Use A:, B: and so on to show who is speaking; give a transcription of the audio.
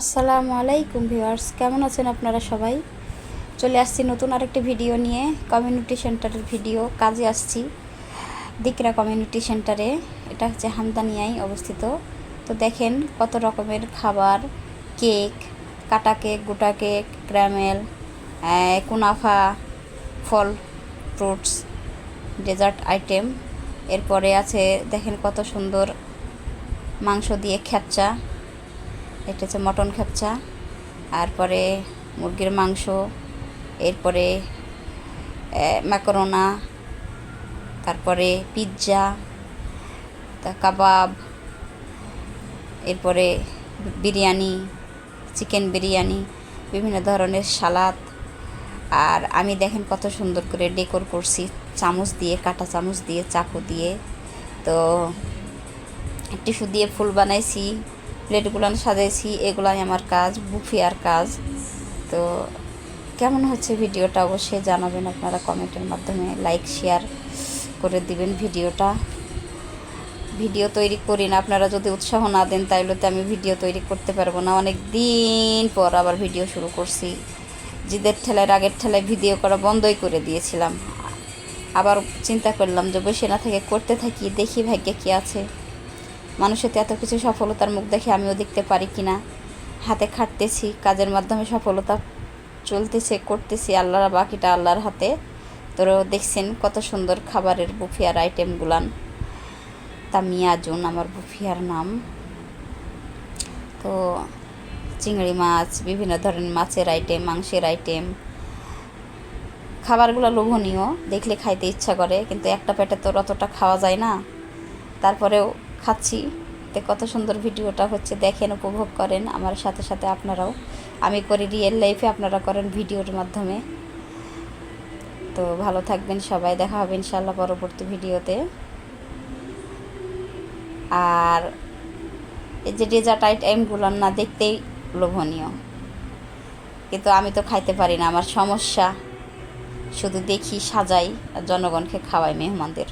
A: আসসালামু আলাইকুম ভিউয়ার্স, কেমন আছেন আপনারা সবাই? চলে আসছি নতুন আরেকটি ভিডিও নিয়ে, কমিউনিটি সেন্টারের ভিডিও, কাজে আসছি দিকরা কমিউনিটি সেন্টারে, এটা হচ্ছে হামদানিয়ায় অবস্থিত। তো দেখেন কত রকমের খাবার, কেক, কাটা কেক, গোটা কেক ক্র্যামেল কুনাফা, ফল, ফ্রুটস, ডেজার্ট আইটেম। এরপরে আছে, দেখেন কত সুন্দর মাংস দিয়ে খেপচা এটা হচ্ছে মটন খেপচা। তারপরে মুরগির মাংস, এরপরে ম্যাকরোনা, তারপরে পিৎজা, তা কাবাব, এরপরে বিরিয়ানি, চিকেন বিরিয়ানি, বিভিন্ন ধরনের সালাদ। আর আমি দেখেন কত সুন্দর করে ডেকোর করছি, চামচ দিয়ে, কাটা চামচ দিয়ে, চাকু দিয়ে। তো টিস্যু দিয়ে ফুল বানাইছি। প্লেটগুলো সাজাইছি, এগুলাই আমার কাজ, বুফিয়ার কাজ। তো কেমন হচ্ছে ভিডিওটা অবশ্যই জানাবেন আপনারা কমেন্টের মাধ্যমে লাইক শেয়ার করে দিবেন ভিডিওটা। ভিডিও তৈরি করি না, আপনারা যদি উৎসাহ না দেন তাইলে তো আমি ভিডিও তৈরি করতে পারব না। অনেক দিন পর আবার ভিডিও শুরু করছি। জিদের ঠেলায় আগের ঠেলায় ভিডিও করা বন্ধই করে দিয়েছিলাম। আবার চিন্তা করলাম যে বসে না থেকে করতে থাকি, দেখি ভাগ্যে কী আছে। মানুষের তো এত কিছু সফলতার মুখ দেখে আমিও দেখতে পারি কি না হাতে খাটতেছি, কাজের মাধ্যমে সফলতা চলতেছে, করতেছি, আল্লাহর বাকিটা আল্লাহর হাতে। তোর দেখছেন কত সুন্দর খাবারের বুফিয়ার আইটেমগুলান। তামিয়া জুন আমার বুফিয়ার নাম। তো চিংড়ি মাছ, বিভিন্ন ধরনের মাছের আইটেম, মাংসের আইটেম। খাবারগুলো লোভনীয়, দেখলে খাইতে ইচ্ছা করে, কিন্তু একটা পেটে তো অতটা খাওয়া যায় না। তারপরেও খাচ্ছি। তো কত সুন্দর ভিডিওটা হচ্ছে, দেখেন, উপভোগ করেন আমার সাথে সাথে আপনারাও। আমি করি রিয়েল লাইফে আপনারা করেন ভিডিওর মাধ্যমে। তো ভালো থাকবেন সবাই, দেখা হবে ইনশাল্লাহ পরবর্তী ভিডিওতে। আর এই যে ডেজার্ট আইটেমগুলো না দেখতেই লোভনীয়। কিন্তু আমি তো খাইতে পারি না, আমার সমস্যা। শুধু দেখি, সাজাই, আর জনগণকে খাওয়াই মেহমানদের।